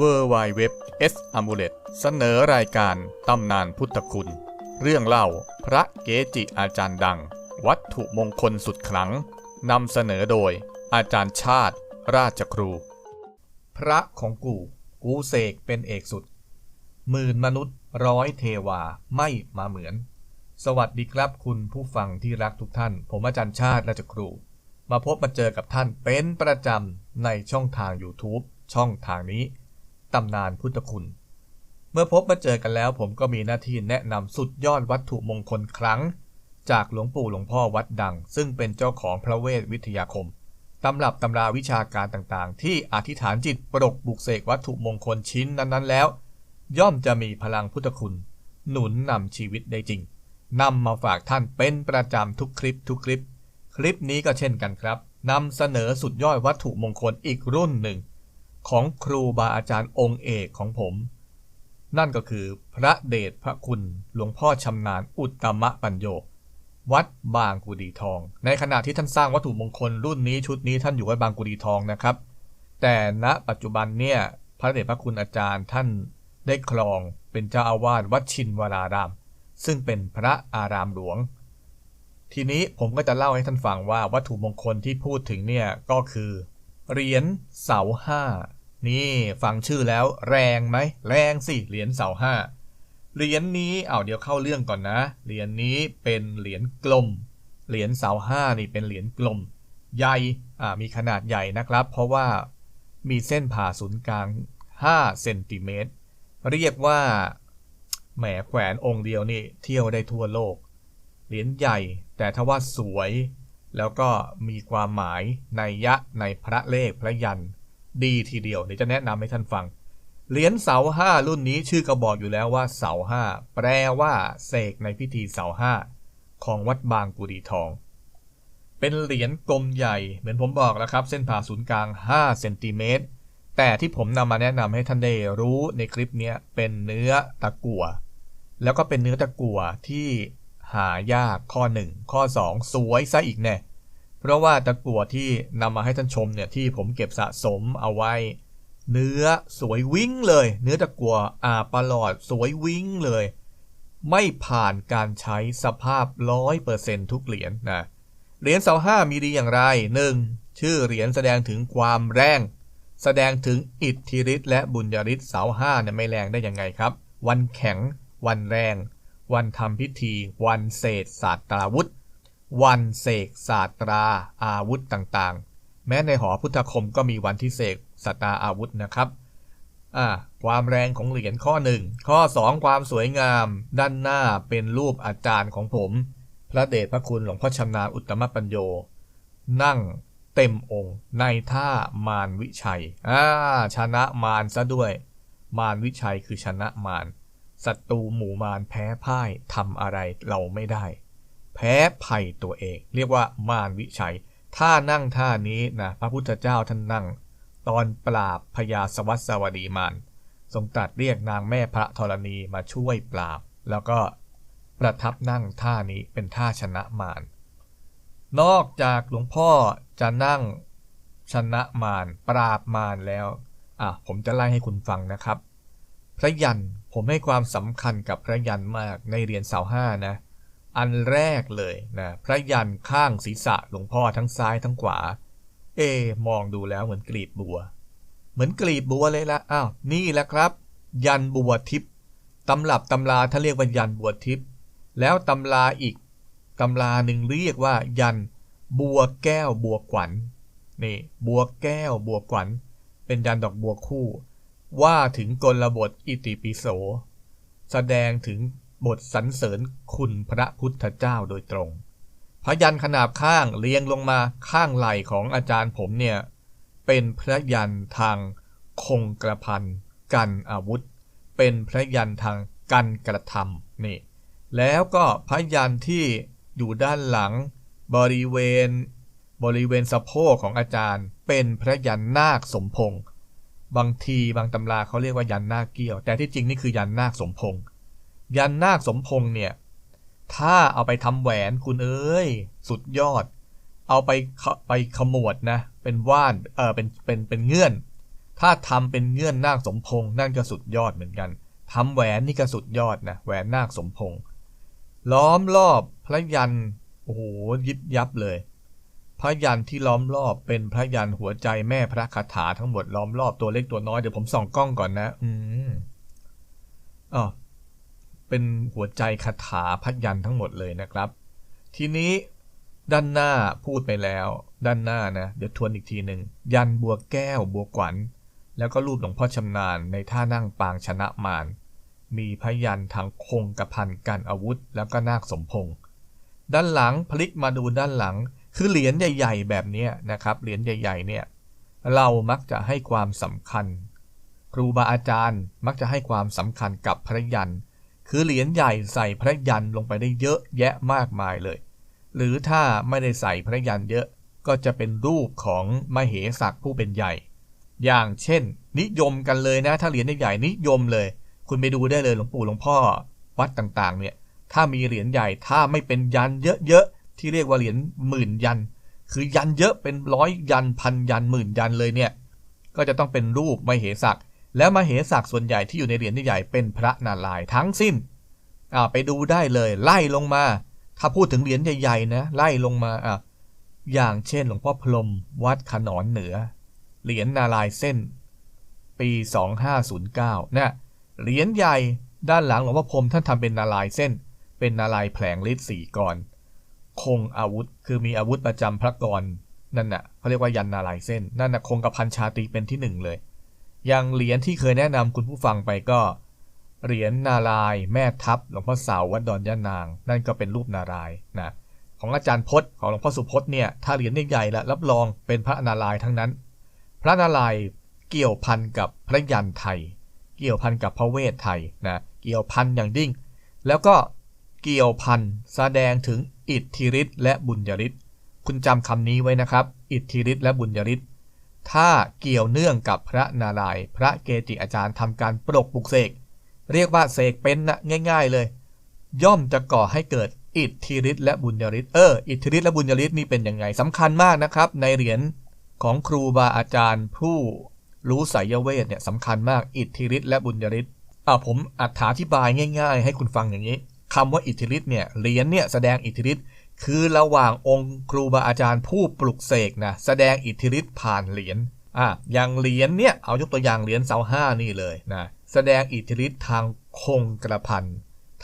w w w s a m u l e t เสนอรายการตำนานพุทธคุณ เรื่องเล่าพระเกจิอาจารย์ดัง วัตถุมงคลสุดขลังนำเสนอโดย อาจารย์ชาติ ราชครู พระของกูกูเสกเป็นเอกสุดหมื่นมนุษย์ร้อยเทวาไม่มาเหมือน สวัสดีครับคุณผู้ฟังที่รักทุกท่าน ผมอาจารย์ชาติ ราชครู มาพบมาเจอกับท่านเป็นประจำในช่องทาง YouTube ช่องทางนี้ ตำนานพุทธคุณ เมื่อพบมาเจอกันแล้ว ผมก็มีหน้าที่แนะนำสุดยอดวัตถุมงคลครั้ง จากหลวงปู่หลวงพ่อวัดดัง ซึ่งเป็นเจ้าของพระเวทวิทยาคมตำรับตำราวิชาการต่างๆ ที่อธิษฐานจิตปรกบุกเสกวัตถุมงคลชิ้นนั้นๆ แล้ว ย่อมจะมีพลังพุทธคุณ หนุนนำชีวิตได้จริงนำมาฝากท่านเป็นประจำทุกคลิปทุกคลิป คลิปนี้ก็เช่นกันครับนำเสนอสุดยอดวัตถุมงคลอีกรุ่นหนึ่ง ของครูบาอาจารย์องค์เอกของผม นั่นก็คือพระเดชพระคุณหลวงพ่อชำนาญอุตตมะปัญโยวัดบางกุดีทอง ในขณะที่ท่านสร้างวัตถุมงคลรุ่นนี้ชุดนี้ท่านอยู่วัดบางกุดีทองนะครับ แต่ณปัจจุบันเนี่ยพระเดชพระคุณอาจารย์ท่านได้ครองเป็นเจ้าอาวาสวัดชินวราราม ซึ่งเป็นพระอารามหลวง ทีนี้ผมก็จะเล่าให้ท่านฟังว่าวัตถุมงคลที่พูดถึงเนี่ยก็คือเหรียญเสาห้า นี่ฟังชื่อแล้วแรงไหม แรงสิเหรียญเสาห้าเหรียญนี้เอาเดี๋ยวเข้าเรื่องก่อนนะ เหรียญนี้เป็นเหรียญกลม เหรียญเสาห้านี่เป็นเหรียญกลม ใหญ่อ่ามีขนาดใหญ่นะครับ เพราะว่ามีเส้นผ่าศูนย์กลาง 5 เซนติเมตร เรียกว่าแหมแขวนองค์เดียวนี่เที่ยวได้ทั่วโลก เหรียญใหญ่ แต่ถ้าว่าสวย แล้วก็มีความหมายในยะในพระเลขพระยัน ดีทีเดียวเดี๋ยวจะแนะนำให้ท่านฟัง เหรียญเสาห้ารุ่นนี้ชื่อก็บอกอยู่แล้วว่าเสาห้าแปลว่าเสกในพิธีเสาห้าของวัดบางกุดีทอง เป็นเหรียญกลมใหญ่ เหมือนผมบอกแล้วครับ เส้นผ่าศูนย์กลาง 5 เซนติเมตร แต่ที่ผมนำมาแนะนำให้ท่านได้รู้ในคลิปนี้เป็นเนื้อตะกั่ว แล้วก็เป็นเนื้อตะกั่วที่หายากข้อ 1 ข้อ 2 สวยซะอีกแน่ เพราะว่าตะกั่วที่นำมาให้ท่านชมเนี่ยที่ผมเก็บสะสมเอาไว้ เนื้อสวยวิ่งเลย เนื้อตะกั่วอาปลอดสวยวิ่งเลย ไม่ผ่านการใช้สภาพร้อยเปอร์เซนทุกเหรียญนนะเหรียญเสาห้ามีดีอย่างไร 1. ชื่อเหรียญแสดงถึงความแรง แสดงถึงอิทธิฤทธิ์และบุญญาฤทธิ์เสาห้าเนี่ยไม่แรงได้ยังไงครับ วันแข็ง วันแรง วันทำพิธี วันเศษศาสตราวุธ วันเสกศาสตราอาวุธต่างๆ แม้ในหอพุทธคมก็มีวันที่เสกศาสตราอาวุธนะครับความแรงของเหรียญข้อ 1 ข้อ 2 ความสวยงาม ด้านหน้าเป็นรูปอาจารย์ของผม พระเดชพระคุณหลวงพ่อชำนาญอุตตมปัญโย นั่งเต็มองค์ในท่ามารวิชัยอ่าชนะมารซะด้วย มารวิชัยคือชนะมารศัตรูหมู่มารแพ้พ่ายทำอะไรเราไม่ได้ แพ้ภัยตัวเอง เรียกว่ามารวิชัยท่านั่งท่านี้นะพระพุทธเจ้าท่านนั่ง ตอนปราบพญาสวัสวดีมารทรงตรัสเรียกนางแม่พระธรณีมาช่วยปราบ แล้วก็ประทับนั่งท่านี้เป็นท่าชนะมารนอกจากหลวงพ่อจะนั่งชนะมารปราบมารแล้วอะผมจะไล่ให้คุณฟังนะครับ พระยันผมให้ความสำคัญกับพระยันมากในเรียญเสาห้านะ อันแรกเลยนะพระยันข้างศีรษะหลวงพ่อทั้งซ้ายทั้งขวา เอ มองดูแล้วเหมือนกลีบบัว เหมือนกลีบบัวเลยละอ้าวนี่แหละครับ ยันบัวทิพย์ตำรับตำราท่านเรียกว่ายันบัวทิพย์แล้วตำราอีกตำราหนึ่งเรียกว่า ยันบัวแก้วบัวขวัญนี่บัวแก้วบัวขวัญ เป็นยันดอกบัวคู่ ว่าถึงกลบทอิติปิโส แสดงถึง บทสรรเสริญคุณพระพุทธเจ้าโดยตรง พระยันขนาบข้างเรียงลงมาข้างไหล่ของอาจารย์ผมเนี่ย เป็นพระยันทางคงกระพันกันอาวุธ เป็นพระยันทางกันกระทำนี่ แล้วก็พระยันที่อยู่ด้านหลังบริเวณ บริเวณสะโพกของอาจารย์ เป็นพระยันนาคสมพงษ์บางทีบางตำราเขาเรียกว่ายันนาคเกี้ยว แต่ที่จริงนี่คือยันนาคสมพงษ์ ยันนาคสมพงษ์เนี่ย ถ้าเอาไปทำแหวนคุณเอ้ย สุดยอด เอาไปไปขมวดนะ เป็นว่านเออเป็นเป็นเป็นเงื่อน ถ้าทำเป็นเงื่อนนาคสมพงษ์นั่นก็สุดยอดเหมือนกันทำแหวนนี่ก็สุดยอดนะแหวนนาคสมพงษ์ล้อมรอบพระยันโอ้โหยิบยับเลย พระยันที่ล้อมรอบเป็นพระยันหัวใจแม่พระคาถาทั้งหมดล้อมรอบตัวเล็กตัวน้อยเดี๋ยวผมส่องกล้องก่อนนะ อืมอ๋อ เป็นหัวใจคาถาพระยันทั้งหมดเลยนะครับ ทีนี้ด้านหน้าพูดไปแล้ว ด้านหน้านะเดี๋ยวทวนอีกทีหนึ่งยันบัวแก้วบัวขวัญ แล้วก็รูปหลวงพ่อชำนาญในท่านั่งปางชนะมารมีพยันทางคงกระพันกันอาวุธ แล้วก็นาคสมพงษ์ด้านหลังพลิกมาดูด้านหลัง คือเหรียญใหญ่ ๆ แบบนี้นะครับเหรียญใหญ่ ๆ เนี่ยเรามักจะให้ความสำคัญ ครูบาอาจารย์มักจะให้ความสำคัญกับพระยัน คือเหรียญใหญ่ใส่พระยันลงไปได้เยอะแยะมากมายเลย หรือถ้าไม่ได้ใส่พระยันเยอะก็จะเป็นรูปของมเหสักผู้เป็นใหญ่ อย่างเช่น นิยมกันเลยนะ ถ้าเหรียญใหญ่นิยมเลย คุณไปดูได้เลยหลวงปู่หลวงพ่อวัดต่างๆ เนี่ย ถ้ามีเหรียญใหญ่ถ้าไม่เป็นยันเยอะๆที่เรียกว่าเหรียญหมื่นยัน คือยันเยอะเป็นร้อยยันพันยันหมื่นยันเลยเนี่ย ก็จะต้องเป็นรูปมเหสัก แล้วมาเหสักส่วนใหญ่ที่อยู่ในเหรียญใหญ่เป็นพระนารายณ์ทั้งสิ้นอ่าไปดูได้เลยไล่ลงมา ถ้าพูดถึงเหรียญใหญ่ๆนะไล่ลงมาอ่าอย่างเช่นหลวงพ่อพรมวัดขนอนเหนือ เหรียญนารายเส้น ปี 2509นะเหรียญใหญ่ด้านหลังหลวงพ่อพรมท่านทำเป็นนารายเส้น เป็นนารายแผลงฤทธิ์สี่กรคงอาวุธคือมีอาวุธประจำพระกรนั่นน่ะเขาเรียกว่ายันนารายเส้น นั่นน่ะคงกับพันชาตรีเป็นที่หนึ่งเลย อย่างเหรียญที่เคยแนะนำคุณผู้ฟังไปก็ เหรียญนารายแม่ทัพหลวงพ่อสาววัดดอนยานาง นั่นก็เป็นรูปนารายนะของอาจารย์พจน์ของหลวงพ่อสุพจน์เนี่ยถ้าเหรียญใหญ่ๆแล้วรับรองเป็นพระนารายทั้งนั้น พระนารายณ์เกี่ยวพันกับพระยันไทย เกี่ยวพันกับพระเวทไทยนะเกี่ยวพันอย่างยิ่ง แล้วก็เกี่ยวพันแสดงถึงอิทธิฤทธิ์และบุญญฤทธิ์คุณจำคำนี้ไว้นะครับ อิทธิฤทธิ์และบุญญฤทธิ์ ถ้าเกี่ยวเนื่องกับพระนารายณ์พระเกจิอาจารย์ทำการปลกปุกเสกเรียกว่าเสกเป็นนะง่าย ๆเลย ย่อมจะก่อให้เกิดอิทธิฤทธิ์และบุญญาฤทธิ์เอออิทธิฤทธิ์และบุญญาฤทธิ์นี่เป็นยังไงสำคัญมากนะครับ ในเหรียญของครูบาอาจารย์ผู้รู้ไสยเวทเนี่ยสำคัญมากอิทธิฤทธิ์และบุญญาฤทธิ์อ่าผมอธิบายง่าย ๆ ให้คุณฟังอย่างนี้คำว่าอิทธิฤทธิ์เนี่ยเหรียญเนี่ยแสดงอิทธิฤทธิ์ คือระหว่างองค์ครูบาอาจารย์ผู้ปลุกเสกนะแสดงอิทธิฤทธิ์ผ่านเหรียญอะอย่างเหรียญเนี่ยเอายกตัวอย่างเหรียญเสาห้านี่เลยนะแสดงอิทธิฤทธิ์ทางคงกระพัน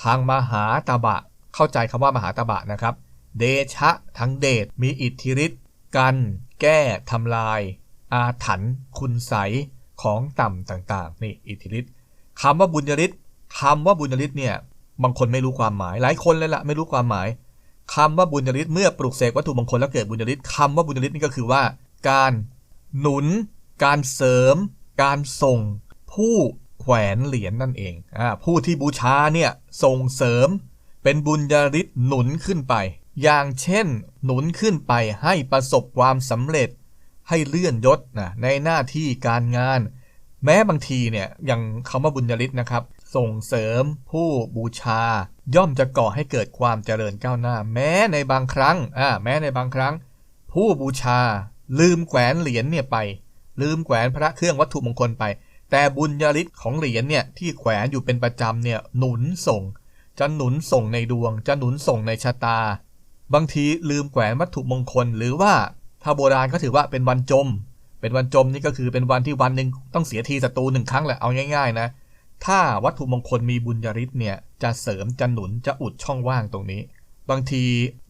ทางมหาตบะ เข้าใจคำว่ามหาตบะนะครับ เดชะทั้งเดชมีอิทธิฤทธิ์กัน แก้ทำลาย อาถรรพ์คุณใสของต่ำต่างๆนี่อิทธิฤทธิ์คำว่าบุญฤทธิ์คำว่าบุญฤทธิ์เนี่ยบางคนไม่รู้ความหมาย หลายคนเลยล่ะไม่รู้ความหมาย คำว่าบุญญาฤทธิ์เมื่อปลุกเสกวัตถุมงคลแล้วเกิดบุญญาฤทธิ์คำว่าบุญญาฤทธิ์นี่ก็คือว่า การหนุน การเสริม การส่ง ผู้แขวนเหรียญนนั่นเองอ่าผู้ที่บูชาเนี่ยส่งเสริม เป็นบุญญาฤทธิ์หนุนขึ้นไป อย่างเช่น หนุนขึ้นไปให้ประสบความสำเร็จ ให้เลื่อนยศนะในหน้าที่การงาน แม้บางทีเนี่ยอย่างคำว่าบุญญาลิศนะครับ ส่งเสริมผู้บูชา ย่อมจะก่อให้เกิดความเจริญก้าวหน้า แม้ในบางครั้งอ่าแม้ในบางครั้ง ผู้บูชาลืมแขวนเหรียญเนี่ยไป ลืมแขวนพระเครื่องวัตถุมงคลไป แต่บุญญาลิศของเหรียญเนี่ยที่แขวนอยู่เป็นประจำเนี่ยหนุนส่ง จะหนุนส่งในดวง จะหนุนส่งในชะตา บางทีลืมแขวนวัตถุมงคล หรือว่าถ้าโบราณก็ถือว่าเป็นวันจม เป็นวันจมนี่ก็คือเป็นวันที่วันหนึ่งต้องเสียทีศัตรูหนึ่งครั้งแหละเอาง่าย ๆ นะ ถ้าวัตถุมงคลมีบุญญาริศเนี่ย จะเสริมจะหนุนจะอุดช่องว่างตรงนี้ บางที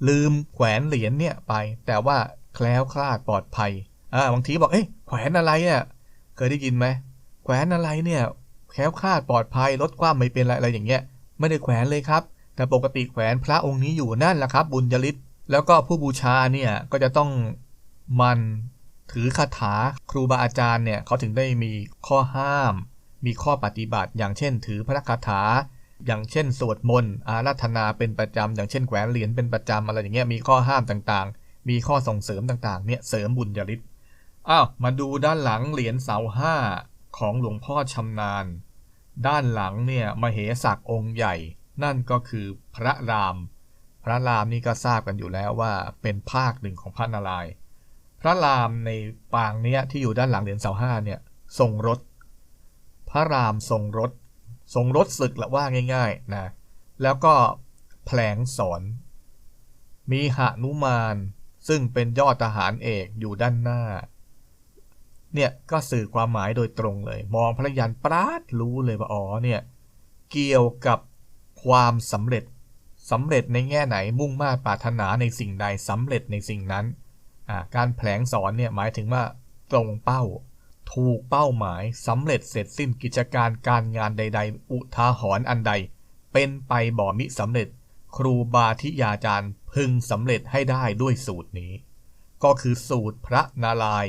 ลืมแขวนเหรียญเนี่ยไป แต่ว่าแคล้วคลาดปลอดภัยอ่าบางทีบอกเอ้ยแขวนอะไรอะเคยได้ยินไหมแขวนอะไรเนี่ยแคล้วคลาดปลอดภัยลดความไม่เป็นอะไรอะไรอย่างเงี้ยไม่ได้แขวนเลยครับ แต่ปกติแขวนพระองค์นี้อยู่นั่นแหละครับ บุญยริศแล้วก็ผู้บูชาเนี่ยก็จะต้องมันถือคาถาครูบาอาจารย์เนี่ยเขาถึงได้มีข้อห้าม มีข้อปฏิบัติ อย่างเช่น ถือพระคาถา อย่างเช่น สวดมนต์อาราธนาเป็นประจำอย่างเช่นแขวนเหรียญเป็นประจำอะไรอย่างเงี้ยมีข้อห้ามต่างๆ มีข้อส่งเสริมต่างๆเนี่ยเสริมบุญยริศอ้าวมาดูด้านหลังเหรียญเสาห้าของหลวงพ่อชำนาญ ด้านหลังเนี่ยมเหสักองค์ใหญ่ นั่นก็คือพระราม พระรามนี่ก็ทราบกันอยู่แล้วว่าเป็นภาคหนึ่งของพระนารายณ์พระรามในปางเนี้ยที่อยู่ด้านหลังเหรียญเสาห้าเนี่ยทรงรถ พระรามทรงรถ ทรงรถศึกละว่าง่าย ๆนะ แล้วก็แผลงสอน มีหานุมาน ซึ่งเป็นยอดทหารเอกอยู่ด้านหน้า เนี่ยก็สื่อความหมายโดยตรงเลย มองพระยันปราดรู้เลยว่าอ๋อเนี่ยเกี่ยวกับความสำเร็จสำเร็จในแง่ไหนมุ่งมา่ปรารถนาในสิ่งใดสำเร็จในสิ่งนั้น การแผลงสอนเนี่ยหมายถึงว่าตรงเป้า ถูกเป้าหมายสำเร็จเสร็จสิ้นกิจการการงานใด ๆ อุทาหรณ์อันใด เป็นไปบ่มิสำเร็จ ครูบาทิยาจารย์พึงสำเร็จให้ได้ด้วยสูตรนี้ ก็คือสูตรพระนาราย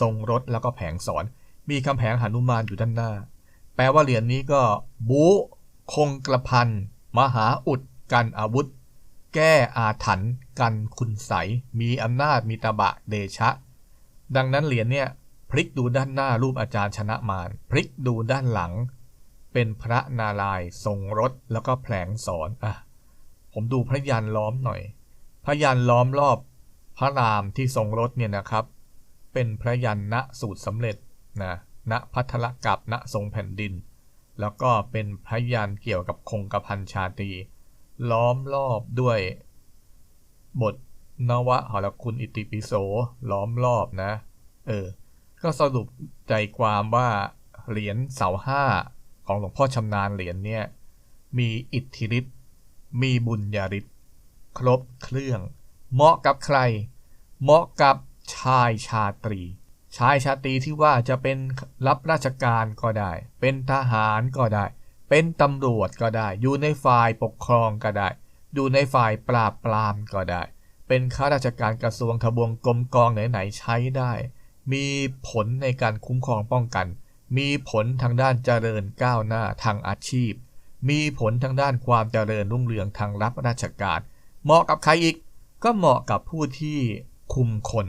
ทรงรถแล้วก็แผงสอน มีคำแผงหนุมานอยู่ด้านหน้า แปลว่าเหรียญนนี้ก็บูคงกระพัน มหาอุด กันอาวุธ แก้อาถรรพ์กันคุณใสมีอำนาจมีตบะเดชะ ดังนั้นเหรียญเนี่ย พลิกดูด้านหน้ารูปอาจารย์ชนะมารพลิกดูด้านหลัง เป็นพระนารายณ์ทรงรถแล้วก็แผลงสอนอะผมดูพระยันล้อมหน่อย พระยันล้อมรอบพระรามที่ทรงรถเนี่ยนะครับ เป็นพระยันณสูตรสำเร็จนะณพัทรกับณทรงแผ่นดิน แล้วก็เป็นพระยันเกี่ยวกับคงกระพันชาตรีล้อมรอบด้วย บทนวะหรคุณอิติปิโสล้อมรอบนะ เออ ก็สรุปใจความว่าเหรียญเสาห้าของหลวงพ่อชำนาญเหรียญเนี่ยมีอิทธิฤทธิ์มีบุญญาฤทธิ์ครบเครื่อง เหมาะกับใคร เหมาะกับชายชาตรี ชายชาตรีที่ว่าจะเป็นรับราชการก็ได้ เป็นทหารก็ได้ เป็นตำรวจก็ได้ อยู่ในฝ่ายปกครองก็ได้ อยู่ในฝ่ายปราบปรามก็ได้ เป็นข้าราชการกระทรวงทบวงกรมกองไหนๆใช้ได้ มีผลในการคุ้มครองป้องกัน มีผลทางด้านเจริญก้าวหน้าทางอาชีพ มีผลทางด้านความเจริญรุ่งเรืองทางรับราชการ เหมาะกับใครอีก ก็เหมาะกับผู้ที่คุมคน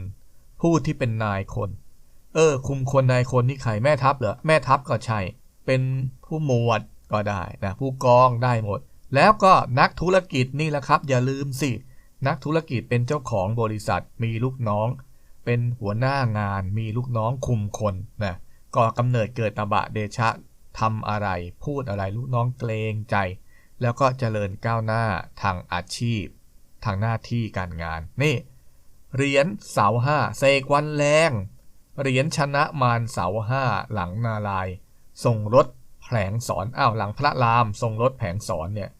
ผู้ที่เป็นนายคน เออ คุมคนนายคนนี่ใครแม่ทัพเหรอ แม่ทัพก็ใช่ เป็นผู้หมวดก็ได้นะ ผู้กองได้หมด แล้วก็นักธุรกิจนี่แหละครับ อย่าลืมสิ นักธุรกิจเป็นเจ้าของบริษัท มีลูกน้อง เป็นหัวหน้างานมีลูกน้องคุมคนนะก่อกำเนิดเกิดตบะเดชะทำอะไร พูดอะไรลูกน้องเกรงใจ แล้วก็เจริญก้าวหน้าทางอาชีพ ทางหน้าที่การงาน นี่เหรียญเสาห้าเสกวันแรงเหรียญชนะมารเสาห้าหลังนาลายส่งรถแผลงสอนอ้าวหลังพระรามทรงรถแผงสอนเนี่ย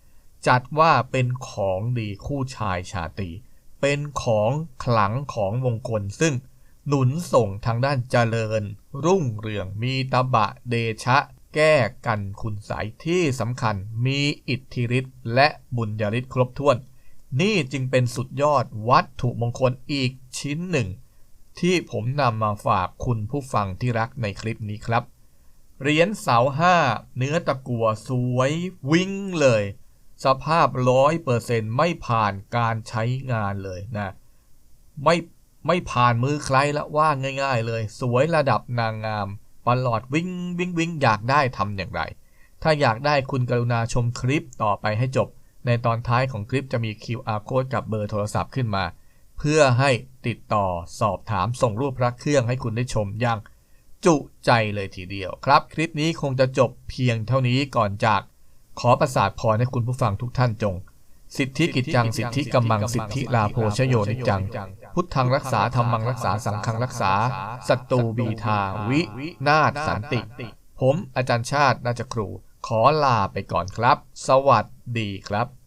จัดว่าเป็นของดีคู่ชายชาตรี เป็นของขลังของมงคลซึ่งหนุนส่งทางด้านเจริญ รุ่งเรืองมีตบะเดชะ แก้กันคุณสายที่สำคัญมีอิทธิฤทธิ์และบุญญาฤทธิ์ครบถ้วน นี่จึงเป็นสุดยอดวัตถุมงคลอีกชิ้นหนึ่ง ที่ผมนำมาฝากคุณผู้ฟังที่รักในคลิปนี้ครับเหรียญเสาห้าเนื้อตะกัวสวยวิ่งเลย สภาพร้อยเปอร์เซ็นต์ไม่ผ่านการใช้งานเลยนะไม่ไม่ผ่านมือใครละว่าง่าย ๆ เลย สวยระดับนางงามปลอดวิ่งวิ่งวิ่งอยากได้ทำอย่างไร ถ้าอยากได้คุณกรุณาชมคลิปต่อไปให้จบ ในตอนท้ายของคลิปจะมี QR code กับเบอร์โทรศัพท์ขึ้นมา เพื่อให้ติดต่อสอบถามส่งรูปพระเครื่องให้คุณได้ชมอย่างจุใจเลยทีเดียวครับ คลิปนี้คงจะจบเพียงเท่านี้ก่อนจาก ขอประสาทพรให้คุณผู้ฟังทุกท่านจง สิทธิกิจจัง สิทธิกำมัง สิทธิลาโภชโยนิจัง พุทธังรักษาธรรมังรักษาสังฆังรักษาศัตรูบีทาวิ นาศสันติ ผมอาจารย์ชาติ นาจะครู ขอลาไปก่อนครับ สวัสดีครับ